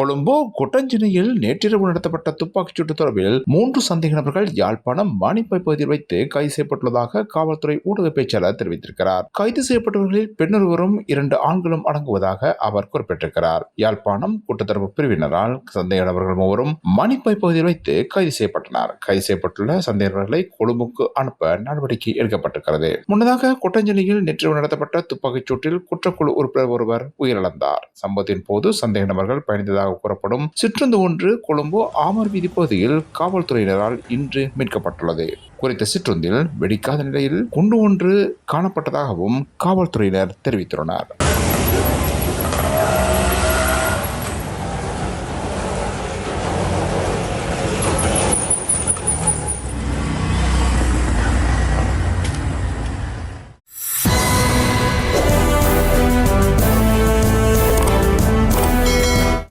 கொழும்பு குட்டஞ்சினையில் நேற்றிரவு நடத்தப்பட்ட துப்பாக்கிச் சூட்டு தொடர்பில் மூன்று சந்தேக நபர்கள் யாழ்ப்பாணம் மானிப்பை பகுதியில் வைத்து கைது செய்யப்பட்டுள்ளதாக காவல்துறை ஊடக பேச்சாளர் தெரிவித்திருக்கிறார். கைது செய்யப்பட்டவர்களில் பெண்ணொருவரும் இரண்டு ஆண்களும் அடங்குவதாக அவர் குறிப்பிட்டிருக்கிறார். யாழ்ப்பாணம் கூட்டத்தரப்பு பிரிவினரால் சந்தேக நபர்கள் மூவரும் மணிப்பை பகுதியில் வைத்து கைது செய்யப்பட்டனர். கைது செய்யப்பட்டுள்ள சந்தேக நபர்களை கொழும்புக்கு அனுப்ப நடவடிக்கை எடுக்கப்பட்டிருக்கிறது. முன்னதாக குட்டஞ்சலியில் நேற்று நடத்தப்பட்ட துப்பாக்கிச் சூட்டில் குற்றக்குழு உறுப்பினர் ஒருவர் உயிரிழந்தார். சம்பவத்தின் போது சந்தேக நபர்கள் பயணித்ததாக உள்ளதாக கூறப்படும் சிற்றுந்து ஒன்று கொழும்பு ஆமர் வீதி பகுதியில் காவல்துறையினரால் இன்று மீட்கப்பட்டுள்ளது. குறித்த சிற்றுந்தில் வெடிக்காத நிலையில் குண்டு ஒன்று காணப்பட்டதாகவும் காவல்துறையினர் தெரிவித்துள்ளனர்.